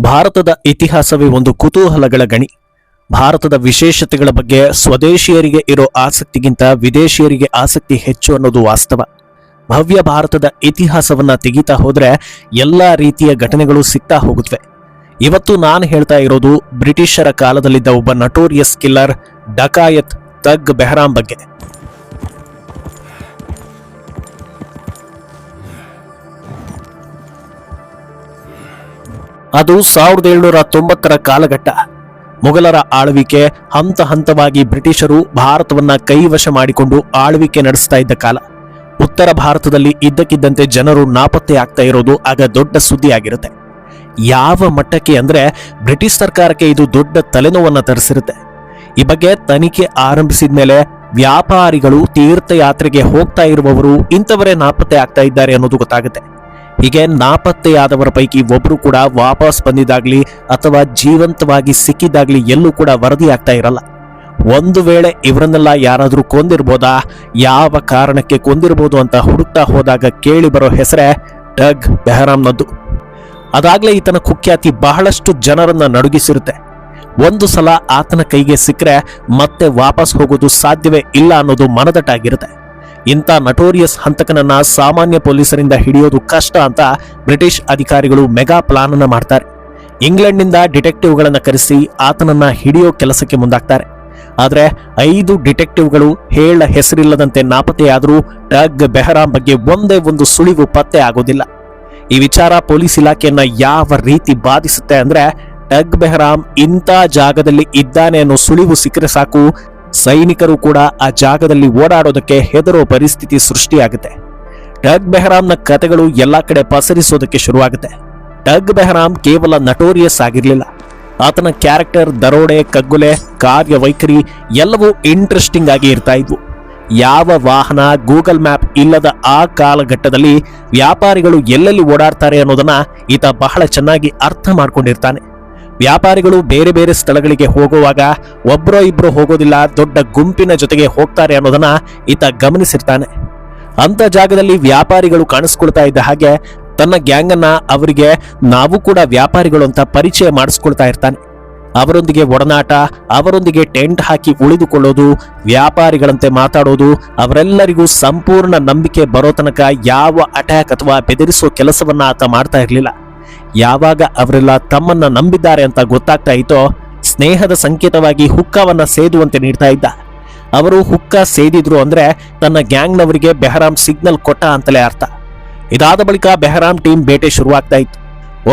ಭಾರತದ ಇತಿಹಾಸವೇ ಒಂದು ಕುತೂಹಲಗಳ ಗಣಿ. ಭಾರತದ ವಿಶೇಷತೆಗಳ ಬಗ್ಗೆ ಸ್ವದೇಶಿಯರಿಗೆ ಇರೋ ಆಸಕ್ತಿಗಿಂತ ವಿದೇಶಿಯರಿಗೆ ಆಸಕ್ತಿ ಹೆಚ್ಚು ಅನ್ನೋದು ವಾಸ್ತವ. ಭವ್ಯ ಭಾರತದ ಇತಿಹಾಸವನ್ನ ತೆಗೀತಾ ಹೋದ್ರೆ ಎಲ್ಲಾ ರೀತಿಯ ಘಟನೆಗಳು ಸಿಗ್ತಾ ಹೋಗುತ್ತವೆ ಇವತ್ತು ನಾನು ಹೇಳ್ತಾ ಇರೋದು ಬ್ರಿಟಿಷರ ಕಾಲದಲ್ಲಿದ್ದ ಒಬ್ಬ ನಟೋರಿಯಸ್ ಕಿಲ್ಲರ್ ಡಕಾಯತ್ ತಗ್ ಬೆಹರಾಮ್ ಬಗ್ಗೆ. ಅದು ಸಾವಿರದ ಏಳುನೂರ ತೊಂಬತ್ತರ ಕಾಲಘಟ್ಟ. ಮೊಘಲರ ಆಳ್ವಿಕೆ ಹಂತ ಹಂತವಾಗಿ ಬ್ರಿಟಿಷರು ಭಾರತವನ್ನ ಕೈವಶ ಮಾಡಿಕೊಂಡು ಆಳ್ವಿಕೆ ನಡೆಸ್ತಾ ಇದ್ದ ಕಾಲ. ಉತ್ತರ ಭಾರತದಲ್ಲಿ ಇದ್ದಕ್ಕಿದ್ದಂತೆ ಜನರು ನಾಪತ್ತೆ ಆಗ್ತಾ ಇರೋದು ಆಗ ದೊಡ್ಡ ಸುದ್ದಿಯಾಗಿರುತ್ತೆ. ಯಾವ ಮಟ್ಟಕ್ಕೆ ಅಂದ್ರೆ ಬ್ರಿಟಿಷ್ ಸರ್ಕಾರಕ್ಕೆ ಇದು ದೊಡ್ಡ ತಲೆನೋವನ್ನ ತರಿಸಿರುತ್ತೆ. ಈ ಬಗ್ಗೆ ತನಿಖೆ ಆರಂಭಿಸಿದ ಮೇಲೆ ವ್ಯಾಪಾರಿಗಳು ತೀರ್ಥಯಾತ್ರೆಗೆ ಹೋಗ್ತಾ ಇರುವವರು ಇಂಥವರೇ ನಾಪತ್ತೆ ಆಗ್ತಾ ಇದ್ದಾರೆ ಅನ್ನೋದು ಗೊತ್ತಾಗುತ್ತೆ. ಹೀಗೆ ನಾಪತ್ತೆಯಾದವರ ಪೈಕಿ ಒಬ್ರು ಕೂಡ ವಾಪಸ್ ಬಂದಿದ್ದಾಗ್ಲಿ ಅಥವಾ ಜೀವಂತವಾಗಿ ಸಿಕ್ಕಿದ್ದಾಗ್ಲಿ ಎಲ್ಲೂ ಕೂಡ ವರದಿ ಆಗ್ತಾ ಇರಲ್ಲ. ಒಂದು ವೇಳೆ ಇವರನ್ನೆಲ್ಲ ಯಾರಾದರೂ ಕೊಂದಿರ್ಬೋದಾ? ಯಾವ ಕಾರಣಕ್ಕೆ ಕೊಂದಿರ್ಬೋದು ಅಂತ ಹುಡುಕ್ತಾ ಹೋದಾಗ ಕೇಳಿ ಬರೋ ಹೆಸರೇ ಡಗ್ ಬೆಹರಾಮ್ನದ್ದು ಅದಾಗ್ಲೇ ಈತನ ಕುಖ್ಯಾತಿ ಬಹಳಷ್ಟು ಜನರನ್ನ ನಡುಗಿಸಿರುತ್ತೆ. ಒಂದು ಸಲ ಆತನ ಕೈಗೆ ಸಿಕ್ಕರೆ ಮತ್ತೆ ವಾಪಸ್ ಹೋಗೋದು ಸಾಧ್ಯವೇ ಇಲ್ಲ ಅನ್ನೋದು ಮನದಟ್ಟಾಗಿರುತ್ತೆ. ಇಂಥ ನಟೋರಿಯಸ್ ಹಂತಕನನ್ನ ಸಾಮಾನ್ಯ ಪೊಲೀಸರಿಂದ ಹಿಡಿಯೋದು ಕಷ್ಟ ಅಂತ ಬ್ರಿಟಿಷ್ ಅಧಿಕಾರಿಗಳು ಮೆಗಾ ಪ್ಲಾನ್ ಅನ್ನ ಮಾಡ್ತಾರೆ. ಇಂಗ್ಲೆಂಡ್ನಿಂದ ಡಿಟೆಕ್ಟಿವ್ಗಳನ್ನ ಕರೆಸಿ ಆತನನ್ನ ಹಿಡಿಯೋ ಕೆಲಸಕ್ಕೆ ಮುಂದಾಗ್ತಾರೆ. ಆದರೆ ಐದು ಡಿಟೆಕ್ಟಿವ್ಗಳು ಹೇಳ ಹೆಸರಿಲ್ಲದಂತೆ ನಾಪತ್ತೆಯಾದರೂ ಡಗ್ ಬೆಹರಾಮ್ ಬಗ್ಗೆ ಒಂದೇ ಒಂದು ಸುಳಿವು ಪತ್ತೆ ಆಗೋದಿಲ್ಲ. ಈ ವಿಚಾರ ಪೊಲೀಸ್ ಇಲಾಖೆಯನ್ನ ಯಾವ ರೀತಿ ಬಾಧಿಸುತ್ತೆ ಅಂದ್ರೆ ಡಗ್ ಬೆಹರಾಮ್ ಇಂಥ ಜಾಗದಲ್ಲಿ ಇದ್ದಾನೆ ಅನ್ನೋ ಸುಳಿವು ಸಿಕ್ಕರೆ ಸಾಕು ಸೈನಿಕರು ಕೂಡ ಆ ಜಾಗದಲ್ಲಿ ಓಡಾಡೋದಕ್ಕೆ ಹೆದರೋ ಪರಿಸ್ಥಿತಿ ಸೃಷ್ಟಿಯಾಗುತ್ತೆ. ಡಗ್ ಬೆಹರಾಮ್ನ ಕತೆಗಳು ಎಲ್ಲ ಕಡೆ ಪಸರಿಸೋದಕ್ಕೆ ಶುರುವಾಗುತ್ತೆ. ಡಗ್ ಬೆಹರಾಮ್ ಕೇವಲ ನಟೋರಿಯಸ್ ಆಗಿರಲಿಲ್ಲ. ಆತನ ಕ್ಯಾರೆಕ್ಟರ್ ದರೋಡೆ, ಕಗ್ಗೊಲೆ, ಕಾರ್ಯವೈಖರಿ ಎಲ್ಲವೂ ಇಂಟ್ರೆಸ್ಟಿಂಗ್ ಆಗಿ ಇರ್ತಾ ಇದ್ವು. ಯಾವ ವಾಹನ, ಗೂಗಲ್ ಮ್ಯಾಪ್ ಇಲ್ಲದ ಆ ಕಾಲಘಟ್ಟದಲ್ಲಿ ವ್ಯಾಪಾರಿಗಳು ಎಲ್ಲೆಲ್ಲಿ ಓಡಾಡ್ತಾರೆ ಅನ್ನೋದನ್ನ ಈತ ಬಹಳ ಚೆನ್ನಾಗಿ ಅರ್ಥ ಮಾಡ್ಕೊಂಡಿರ್ತಾನೆ. ವ್ಯಾಪಾರಿಗಳು ಬೇರೆ ಬೇರೆ ಸ್ಥಳಗಳಿಗೆ ಹೋಗುವಾಗ ಒಬ್ಬರೋ ಇಬ್ಬರು ಹೋಗೋದಿಲ್ಲ, ದೊಡ್ಡ ಗುಂಪಿನ ಜೊತೆಗೆ ಹೋಗ್ತಾರೆ ಅನ್ನೋದನ್ನ ಈತ ಗಮನಿಸಿರ್ತಾನೆ. ಅಂತ ಜಾಗದಲ್ಲಿ ವ್ಯಾಪಾರಿಗಳು ಕಾಣಿಸ್ಕೊಳ್ತಾ ಇದ್ದ ಹಾಗೆ ತನ್ನ ಗ್ಯಾಂಗ್ ಅನ್ನ ಅವರಿಗೆ ನಾವು ಕೂಡ ವ್ಯಾಪಾರಿಗಳು ಅಂತ ಪರಿಚಯ ಮಾಡಿಸ್ಕೊಳ್ತಾ ಇರ್ತಾನೆ. ಅವರೊಂದಿಗೆ ಒಡನಾಟ, ಅವರೊಂದಿಗೆ ಟೆಂಟ್ ಹಾಕಿ ಉಳಿದುಕೊಳ್ಳೋದು, ವ್ಯಾಪಾರಿಗಳಂತೆ ಮಾತಾಡೋದು, ಅವರೆಲ್ಲರಿಗೂ ಸಂಪೂರ್ಣ ನಂಬಿಕೆ ಬರೋ ತನಕ ಯಾವ ಅಟ್ಯಾಕ್ ಅಥವಾ ಬೆದರಿಸೋ ಕೆಲಸವನ್ನ ಆತ ಮಾಡ್ತಾ ಇರಲಿಲ್ಲ. ಯಾವಾಗ ಅವರೆಲ್ಲ ತಮ್ಮನ್ನ ನಂಬಿದ್ದಾರೆ ಅಂತ ಗೊತ್ತಾಗ್ತಾ ಇತ್ತೋ, ಸ್ನೇಹದ ಸಂಕೇತವಾಗಿ ಹುಕ್ಕವನ್ನ ಸೇದುವಂತೆ ನೀಡ್ತಾ ಇದ್ದ. ಅವರು ಹುಕ್ಕ ಸೇದಿದ್ರು ಅಂದ್ರೆ ತನ್ನ ಗ್ಯಾಂಗ್ನವರಿಗೆ ಬೆಹರಾಮ್ ಸಿಗ್ನಲ್ ಕೊಟ್ಟ ಅಂತಲೇ ಅರ್ಥ. ಇದಾದ ಬಳಿಕ ಬೆಹರಾಮ್ ಟೀಮ್ ಬೇಟೆ ಶುರುವಾಗ್ತಾ ಇತ್ತು.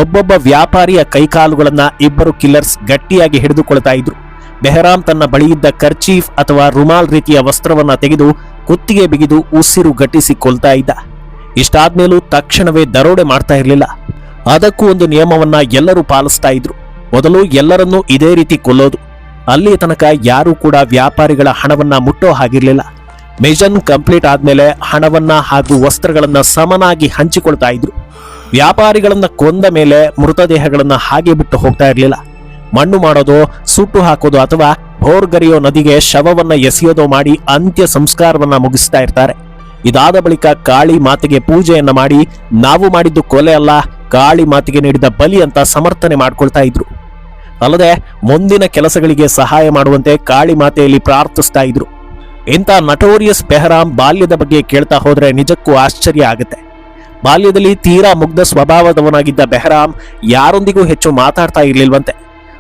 ಒಬ್ಬೊಬ್ಬ ವ್ಯಾಪಾರಿಯ ಕೈಕಾಲುಗಳನ್ನ ಇಬ್ಬರು ಕಿಲ್ಲರ್ಸ್ ಗಟ್ಟಿಯಾಗಿ ಹಿಡಿದುಕೊಳ್ತಾ ಇದ್ರು. ಬೆಹರಾಮ್ ತನ್ನ ಬಳಿಯಿದ್ದ ಕರ್ಚೀಫ್ ಅಥವಾ ರುಮಾಲ್ ರೀತಿಯ ವಸ್ತ್ರವನ್ನ ತೆಗೆದು ಕುತ್ತಿಗೆ ಬಿಗಿದು ಉಸಿರು ಗಟ್ಟಿಸಿ ಕೊಲ್ತಾ ಇದ್ದ. ಇಷ್ಟಾದ್ಮೇಲೂ ತಕ್ಷಣವೇ ದರೋಡೆ ಮಾಡ್ತಾ ಇರಲಿಲ್ಲ. ಅದಕ್ಕೂ ಒಂದು ನಿಯಮವನ್ನ ಎಲ್ಲರೂ ಪಾಲಿಸ್ತಾ ಇದ್ರು. ಮೊದಲು ಎಲ್ಲರನ್ನೂ ಇದೇ ರೀತಿ ಕೊಲ್ಲೋದು. ಅಲ್ಲಿ ತನಕ ಯಾರೂ ಕೂಡ ವ್ಯಾಪಾರಿಗಳ ಹಣವನ್ನ ಮುಟ್ಟೋ ಹಾಗಿರ್ಲಿಲ್ಲ. ಮಿಷನ್ ಕಂಪ್ಲೀಟ್ ಆದ್ಮೇಲೆ ಹಣವನ್ನ ಹಾಗೂ ವಸ್ತ್ರಗಳನ್ನ ಸಮನಾಗಿ ಹಂಚಿಕೊಳ್ತಾ ಇದ್ರು. ವ್ಯಾಪಾರಿಗಳನ್ನ ಕೊಂದ ಮೇಲೆ ಮೃತದೇಹಗಳನ್ನ ಹಾಗೆ ಬಿಟ್ಟು ಹೋಗ್ತಾ ಇರಲಿಲ್ಲ. ಮಣ್ಣು ಮಾಡೋದು, ಸುಟ್ಟು ಹಾಕೋದು ಅಥವಾ ಹೋರ್ಗರಿಯೋ ನದಿಗೆ ಶವವನ್ನ ಎಸೆಯೋದು ಮಾಡಿ ಅಂತ್ಯ ಸಂಸ್ಕಾರವನ್ನ ಮುಗಿಸ್ತಾ ಇರ್ತಾರೆ. ಇದಾದ ಬಳಿಕ ಕಾಳಿ ಮಾತೆಗೆ ಪೂಜೆಯನ್ನ ಮಾಡಿ, ನಾವು ಮಾಡಿದ್ದು ಕೊಲೆ ಅಲ್ಲ ಕಾಳಿ ಮಾತಿಗೆ ನೀಡಿದ ಬಲಿ ಅಂತ ಸಮರ್ಥನೆ ಮಾಡ್ಕೊಳ್ತಾ ಇದ್ರು. ಅಲ್ಲದೆ ಮುಂದಿನ ಕೆಲಸಗಳಿಗೆ ಸಹಾಯ ಮಾಡುವಂತೆ ಕಾಳಿ ಮಾತೆಯಲ್ಲಿ ಪ್ರಾರ್ಥಿಸ್ತಾ ಇದ್ರು. ಇಂಥ ನಟೋರಿಯಸ್ ಬೆಹರಾಮ್ ಬಾಲ್ಯದ ಬಗ್ಗೆ ಕೇಳ್ತಾ ಹೋದ್ರೆ ನಿಜಕ್ಕೂ ಆಶ್ಚರ್ಯ ಆಗುತ್ತೆ. ಬಾಲ್ಯದಲ್ಲಿ ತೀರಾ ಮುಗ್ಧ ಸ್ವಭಾವದವನಾಗಿದ್ದ ಬೆಹರಾಮ್ ಯಾರೊಂದಿಗೂ ಹೆಚ್ಚು ಮಾತಾಡ್ತಾ ಇರ್ಲಿಲ್ವಂತೆ.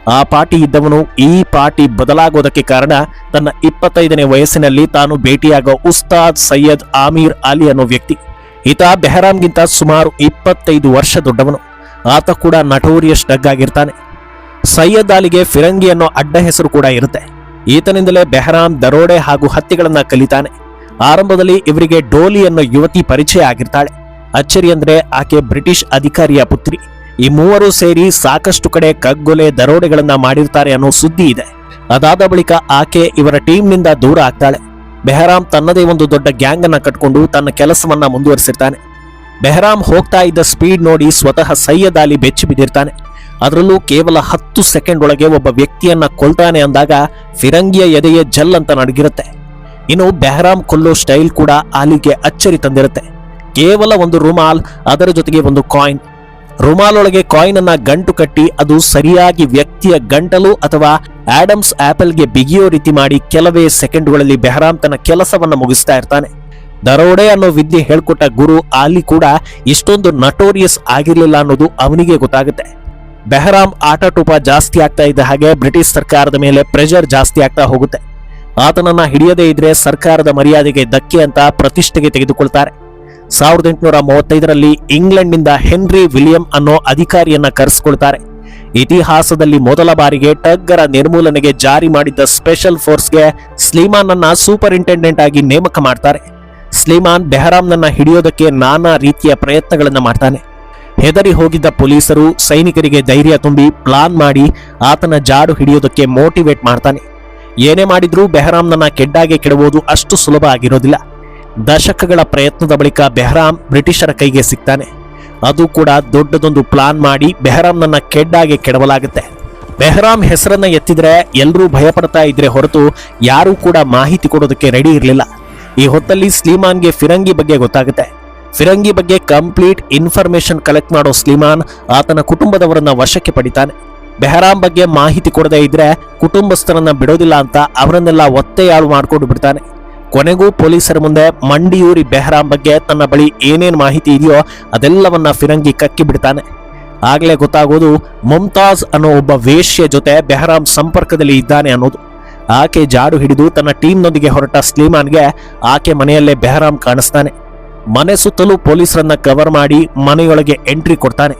ಆ ಪಾಟಿ ಇದ್ದವನು ಈ ಪಾಟಿ ಬದಲಾಗೋದಕ್ಕೆ ಕಾರಣ ತನ್ನ ಇಪ್ಪತ್ತೈದನೇ ವಯಸ್ಸಿನಲ್ಲಿ ತಾನು ಭೇಟಿಯಾಗೋ ಉಸ್ತಾದ್ ಸೈಯದ್ ಆಮೀರ್ ಅಲಿ ಅನ್ನೋ ವ್ಯಕ್ತಿ. ಈತ ಬೆಹರಾಮ್ಗಿಂತ ಸುಮಾರು ಇಪ್ಪತ್ತೈದು ವರ್ಷ ದೊಡ್ಡವನು. ಆತ ಕೂಡ ನಟೋರಿಯಸ್ ಡಗ್ ಆಗಿರ್ತಾನೆ. ಸೈಯದ್ ಅಲಿಗೆ ಫಿರಂಗಿ ಅನ್ನೋ ಅಡ್ಡ ಹೆಸರು ಕೂಡ ಇರುತ್ತೆ. ಈತನಿಂದಲೇ ಬೆಹರಾಮ್ ದರೋಡೆ ಹಾಗೂ ಹತ್ಯೆಗಳನ್ನ ಕಲಿತಾನೆ. ಆರಂಭದಲ್ಲಿ ಇವರಿಗೆ ಡೋಲಿ ಅನ್ನೋ ಯುವತಿ ಪರಿಚಯ ಆಗಿರ್ತಾಳೆ. ಅಚ್ಚರಿ ಅಂದ್ರೆ ಆಕೆ ಬ್ರಿಟಿಷ್ ಅಧಿಕಾರಿಯ ಪುತ್ರಿ. ಈ ಮೂವರು ಸೇರಿ ಸಾಕಷ್ಟು ಕಡೆ ಕಗ್ಗೊಲೆ ದರೋಡೆಗಳನ್ನ ಮಾಡಿರ್ತಾರೆ ಅನ್ನೋ ಸುದ್ದಿ ಇದೆ. ಅದಾದ ಬಳಿಕ ಆಕೆ ಇವರ ಟೀಮ್ನಿಂದ ದೂರ ಆಗ್ತಾಳೆ. ಬೆಹರಾಮ್ ತನ್ನದೇ ಒಂದು ದೊಡ್ಡ ಗ್ಯಾಂಗ್ ಅನ್ನ ಕಟ್ಕೊಂಡು ತನ್ನ ಕೆಲಸವನ್ನ ಮುಂದುವರಿಸಿರ್ತಾನೆ. ಬೆಹರಾಮ್ ಹೋಗ್ತಾ ಇದ್ದ ಸ್ಪೀಡ್ ನೋಡಿ ಸ್ವತಃ ಸೈಯದ್ ಅಲಿ ಬೆಚ್ಚಿ ಬಿದ್ದಿರ್ತಾನೆ. ಅದರಲ್ಲೂ ಕೇವಲ ಹತ್ತು ಸೆಕೆಂಡ್ ಒಳಗೆ ಒಬ್ಬ ವ್ಯಕ್ತಿಯನ್ನ ಕೊಲ್ತಾನೆ ಅಂದಾಗ ಫಿರಂಗಿಯ ಎದೆಯೇ ಜಲ್ ಅಂತ ನಡಗಿರುತ್ತೆ. ಇನ್ನು ಬೆಹರಾಮ್ ಕೊಲ್ಲೋ ಸ್ಟೈಲ್ ಕೂಡ ಅಲಿಗೆ ಅಚ್ಚರಿ ತಂದಿರುತ್ತೆ. ಕೇವಲ ಒಂದು ರುಮಾಲ್, ಅದರ ಜೊತೆಗೆ ಒಂದು ಕಾಯಿನ್ ರುಮಾಲೊಳಗೆ ಕಾಯಿನ್ ಅನ್ನ ಗಂಟು ಕಟ್ಟಿ ಅದು ಸರಿಯಾಗಿ ವ್ಯಕ್ತಿಯ ಗಂಟಲು ಅಥವಾ ಆಡಮ್ಸ್ ಆಪಲ್ಗೆ ಬಿಗಿಯೋ ರೀತಿ ಮಾಡಿ ಕೆಲವೇ ಸೆಕೆಂಡ್ಗಳಲ್ಲಿ ಬೆಹರಾಮ್ ತನ್ನ ಕೆಲಸವನ್ನ ಮುಗಿಸ್ತಾ ಇರ್ತಾನೆ. ದರೋಡೆ ಅನ್ನೋ ವಿದ್ಯೆ ಹೇಳ್ಕೊಟ್ಟ ಗುರು ಆಲಿ ಕೂಡ ಇಷ್ಟೊಂದು ನಟೋರಿಯಸ್ ಆಗಿರ್ಲಿಲ್ಲ ಅನ್ನೋದು ಅವನಿಗೆ ಗೊತ್ತಾಗುತ್ತೆ. ಬೆಹರಾಮ್ ಆಟಟೂಪ ಜಾಸ್ತಿ ಆಗ್ತಾ ಇದ್ದ ಹಾಗೆ ಬ್ರಿಟಿಷ್ ಸರ್ಕಾರದ ಮೇಲೆ ಪ್ರೆಷರ್ ಜಾಸ್ತಿ ಆಗ್ತಾ ಹೋಗುತ್ತೆ. ಆತನನ್ನ ಹಿಡಿಯದೇ ಇದ್ರೆ ಸರ್ಕಾರದ ಮರ್ಯಾದೆಗೆ ಧಕ್ಕೆ ಅಂತ ಪ್ರತಿಷ್ಠೆಗೆ ತೆಗೆದುಕೊಳ್ತಾರೆ. ಸಾವಿರದ ಎಂಟುನೂರ ಮೂವತ್ತೈದರಲ್ಲಿ ಇಂಗ್ಲೆಂಡ್ನಿಂದ ಹೆನ್ರಿ ವಿಲಿಯಂ ಅನ್ನೋ ಅಧಿಕಾರಿಯನ್ನ ಕರೆಸಿಕೊಳ್ತಾರೆ. ಇತಿಹಾಸದಲ್ಲಿ ಮೊದಲ ಬಾರಿಗೆ ಟಗ್ಗರ ನಿರ್ಮೂಲನೆಗೆ ಜಾರಿ ಮಾಡಿದ್ದ ಸ್ಪೆಷಲ್ ಫೋರ್ಸ್ಗೆ ಸ್ಲೀಮಾನ್ ಅನ್ನ ಸೂಪರಿಂಟೆಂಡೆಂಟ್ ಆಗಿ ನೇಮಕ ಮಾಡ್ತಾರೆ. ಸ್ಲೀಮಾನ್ ಬೆಹರಾಮ್ನನ್ನ ಹಿಡಿಯೋದಕ್ಕೆ ನಾನಾ ರೀತಿಯ ಪ್ರಯತ್ನಗಳನ್ನ ಮಾಡ್ತಾನೆ. ಹೆದರಿ ಹೋಗಿದ್ದ ಪೊಲೀಸರು ಸೈನಿಕರಿಗೆ ಧೈರ್ಯ ತುಂಬಿ ಪ್ಲಾನ್ ಮಾಡಿ ಆತನ ಜಾಡು ಹಿಡಿಯೋದಕ್ಕೆ ಮೋಟಿವೇಟ್ ಮಾಡ್ತಾನೆ. ಏನೇ ಮಾಡಿದ್ರೂ ಬೆಹರಾಮ್ನನ್ನ ಕೆಡ್ಡಾಗೆ ಕೆಡಬಹುದು ಅಷ್ಟು ಸುಲಭ ಆಗಿರೋದಿಲ್ಲ. ದಶಕಗಳ ಪ್ರಯತ್ನದ ಬಳಿಕ ಬೆಹರಾಮ್ ಬ್ರಿಟಿಷರ ಕೈಗೆ ಸಿಗ್ತಾನೆ. ಅದು ಕೂಡ ದೊಡ್ಡದೊಂದು ಪ್ಲಾನ್ ಮಾಡಿ ಬೆಹರಾಮ್ನನ್ನ ಕೆಡ್ಡಾಗೆ ಕೆಡವಲಾಗುತ್ತೆ. ಬೆಹರಾಮ್ ಹೆಸರನ್ನ ಎತ್ತಿದ್ರೆ ಎಲ್ಲರೂ ಭಯಪಡ್ತಾ ಇದ್ರೆ ಹೊರತು ಯಾರೂ ಕೂಡ ಮಾಹಿತಿ ಕೊಡೋದಕ್ಕೆ ರೆಡಿ ಇರಲಿಲ್ಲ. ಈ ಹೊತ್ತಲ್ಲಿ ಸ್ಲೀಮಾನ್ಗೆ ಫಿರಂಗಿ ಬಗ್ಗೆ ಗೊತ್ತಾಗುತ್ತೆ. ಫಿರಂಗಿ ಬಗ್ಗೆ ಕಂಪ್ಲೀಟ್ ಇನ್ಫಾರ್ಮೇಶನ್ ಕಲೆಕ್ಟ್ ಮಾಡೋ ಸ್ಲೀಮಾನ್ ಆತನ ಕುಟುಂಬದವರನ್ನ ವಶಕ್ಕೆ ಪಡಿತಾನೆ. ಬೆಹರಾಮ್ ಬಗ್ಗೆ ಮಾಹಿತಿ ಕೊಡದೇ ಇದ್ರೆ ಕುಟುಂಬಸ್ಥರನ್ನ ಬಿಡೋದಿಲ್ಲ ಅಂತ ಅವರನ್ನೆಲ್ಲ ಒತ್ತೆಯಾಳು ಮಾಡಿಕೊಂಡು ಬಿಡ್ತಾನೆ. ಕೊನೆಗೂ ಪೊಲೀಸರ ಮುಂದೆ ಮಂಡಿಯೂರಿ ಬೆಹರಾಮ್ ಬಗ್ಗೆ ತನ್ನ ಬಳಿ ಏನೇನು ಮಾಹಿತಿ ಇದೆಯೋ ಅದೆಲ್ಲವನ್ನ ಫಿರಂಗಿ ಕಕ್ಕಿ ಬಿಡ್ತಾನೆ. ಆಗಲೇ ಗೊತ್ತಾಗೋದು ಮುಮ್ತಾಜ್ ಅನ್ನೋ ಒಬ್ಬ ವೇಶ್ಯ ಜೊತೆ ಬೆಹರಾಮ್ ಸಂಪರ್ಕದಲ್ಲಿ ಇದ್ದಾನೆ ಅನ್ನೋದು. ಆಕೆ ಜಾಡು ಹಿಡಿದು ತನ್ನ ಟೀಮ್ನೊಂದಿಗೆ ಹೊರಟ ಸ್ಲೀಮಾನ್ಗೆ ಆಕೆ ಮನೆಯಲ್ಲೇ ಬೆಹರಾಮ್ ಕಾಣಿಸ್ತಾನೆ. ಮನೆ ಸುತ್ತಲೂ ಪೊಲೀಸರನ್ನ ಕವರ್ ಮಾಡಿ ಮನೆಯೊಳಗೆ ಎಂಟ್ರಿ ಕೊಡ್ತಾನೆ.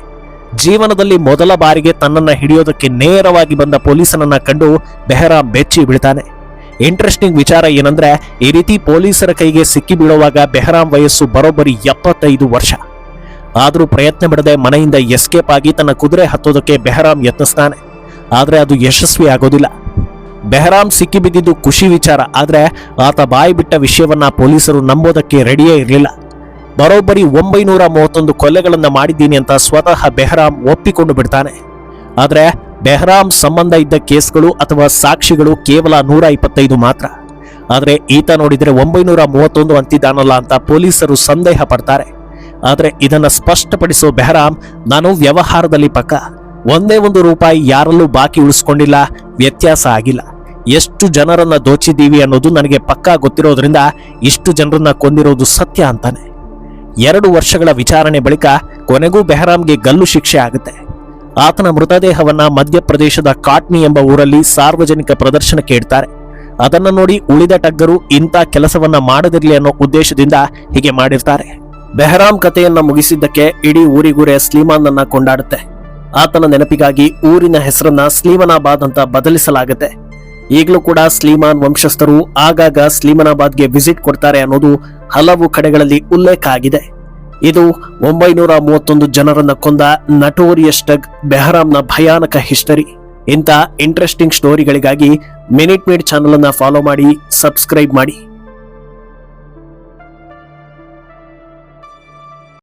ಜೀವನದಲ್ಲಿ ಮೊದಲ ಬಾರಿಗೆ ತನ್ನನ್ನ ಹಿಡಿಯೋದಕ್ಕೆ ನೇರವಾಗಿ ಬಂದ ಪೊಲೀಸನನ್ನ ಕಂಡು ಬೆಹರಾಮ್ ಬೆಚ್ಚಿ ಬೀಳ್ತಾನೆ. ಇಂಟ್ರೆಸ್ಟಿಂಗ್ ವಿಚಾರ ಏನಂದ್ರೆ, ಈ ರೀತಿ ಪೊಲೀಸರ ಕೈಗೆ ಸಿಕ್ಕಿ ಬೀಳುವಾಗ ಬೆಹರಾಮ್ ವಯಸ್ಸು ಬರೋಬ್ಬರಿ ಎಪ್ಪತ್ತೈದು ವರ್ಷ. ಆದರೂ ಪ್ರಯತ್ನ ಬಿಡದೆ ಮನೆಯಿಂದ ಎಸ್ಕೇಪ್ ಆಗಿ ತನ್ನ ಕುದುರೆ ಹತ್ತೋದಕ್ಕೆ ಬೆಹರಾಮ್ ಯತ್ನಿಸ್ತಾನೆ. ಆದರೆ ಅದು ಯಶಸ್ವಿ ಆಗೋದಿಲ್ಲ. ಬೆಹರಾಮ್ ಸಿಕ್ಕಿಬಿದ್ದಿದ್ದು ಖುಷಿ ವಿಚಾರ, ಆದರೆ ಆತ ಬಾಯಿ ಬಿಟ್ಟ ವಿಷಯವನ್ನ ಪೊಲೀಸರು ನಂಬೋದಕ್ಕೆ ರೆಡಿಯೇ ಇರಲಿಲ್ಲ. ಬರೋಬ್ಬರಿ ಒಂಬೈನೂರ ಮೂವತ್ತೊಂದು ಕೊಲೆಗಳನ್ನು ಮಾಡಿದ್ದೀನಿ ಅಂತ ಸ್ವತಃ ಬೆಹರಾಮ್ ಒಪ್ಪಿಕೊಂಡು ಬಿಡ್ತಾನೆ. ಆದ್ರೆ ಬೆಹರಾಮ್ ಸಂಬಂಧ ಇದ್ದ ಕೇಸ್ಗಳು ಅಥವಾ ಸಾಕ್ಷಿಗಳು ಕೇವಲ ನೂರ ಇಪ್ಪತ್ತೈದು ಮಾತ್ರ. ಆದರೆ ಈತ ನೋಡಿದರೆ ಒಂಬೈನೂರ ಮೂವತ್ತೊಂದು ಅಂತಿದ್ದಾನಲ್ಲ ಅಂತ ಪೊಲೀಸರು ಸಂದೇಹ ಪಡ್ತಾರೆ. ಆದರೆ ಇದನ್ನು ಸ್ಪಷ್ಟಪಡಿಸೋ ಬೆಹ್ರಾಮ್, ನಾನು ವ್ಯವಹಾರದಲ್ಲಿ ಪಕ್ಕ. ಒಂದೇ ಒಂದು ರೂಪಾಯಿ ಯಾರಲ್ಲೂ ಬಾಕಿ ಉಳಿಸ್ಕೊಂಡಿಲ್ಲ, ವ್ಯತ್ಯಾಸ ಆಗಿಲ್ಲ. ಎಷ್ಟು ಜನರನ್ನ ದೋಚಿದ್ದೀವಿ ಅನ್ನೋದು ನನಗೆ ಪಕ್ಕಾ ಗೊತ್ತಿರೋದ್ರಿಂದ ಇಷ್ಟು ಜನರನ್ನ ಕೊಂದಿರೋದು ಸತ್ಯ ಅಂತಾನೆ. ಎರಡು ವರ್ಷಗಳ ವಿಚಾರಣೆ ಬಳಿಕ ಕೊನೆಗೂ ಬೆಹರಾಮ್ಗೆ ಗಲ್ಲು ಶಿಕ್ಷೆ ಆಗುತ್ತೆ. ಆತನ ಮೃತದೇಹವನ್ನ ಮಧ್ಯಪ್ರದೇಶದ ಕಾಟ್ನಿ ಎಂಬ ಊರಲ್ಲಿ ಸಾರ್ವಜನಿಕ ಪ್ರದರ್ಶನ ಕೇಳ್ತಾರೆ ಅದನ್ನ ನೋಡಿ ಉಳಿದ ಟಗ್ಗರು ಇಂಥ ಕೆಲಸವನ್ನ ಮಾಡದಿರಲಿ ಅನ್ನೋ ಉದ್ದೇಶದಿಂದ ಹೀಗೆ ಮಾಡಿರ್ತಾರೆ. ಬೆಹರಾಮ್ ಕಥೆಯನ್ನ ಮುಗಿಸಿದ್ದಕ್ಕೆ ಇಡೀ ಊರಿಗೂರೆ ಸ್ಲೀಮಾನ್ನನ್ನ ಕೊಂಡಾಡುತ್ತೆ. ಆತನ ನೆನಪಿಗಾಗಿ ಊರಿನ ಹೆಸರನ್ನ ಸ್ಲೀಮನಾಬಾದ್ ಅಂತ ಬದಲಿಸಲಾಗುತ್ತೆ. ಈಗಲೂ ಕೂಡ ಸ್ಲೀಮಾನ್ ವಂಶಸ್ಥರು ಆಗಾಗ ಸ್ಲೀಮನಾಬಾದ್ಗೆ ವಿಸಿಟ್ ಕೊಡ್ತಾರೆ ಅನ್ನೋದು ಹಲವು ಕಡೆಗಳಲ್ಲಿ ಉಲ್ಲೇಖ ಆಗಿದೆ. ಇದು ಒಂಬೈನೂರ ಮೂವತ್ತೊಂದು ಜನರನ್ನ ಕೊಂದ ನಟೋರಿಯಸ್ ಟಗ್ ಬೆಹರಾಮ್ನ ಭಯಾನಕ ಹಿಸ್ಟರಿ. ಇಂಥ ಇಂಟ್ರೆಸ್ಟಿಂಗ್ ಸ್ಟೋರಿಗಳಿಗಾಗಿ ಮಿನಿಟ್ ಮೇಡ್ ಚಾನಲ್ ಅನ್ನ ಫಾಲೋ ಮಾಡಿ ಸಬ್ಸ್ಕ್ರೈಬ್ ಮಾಡಿ.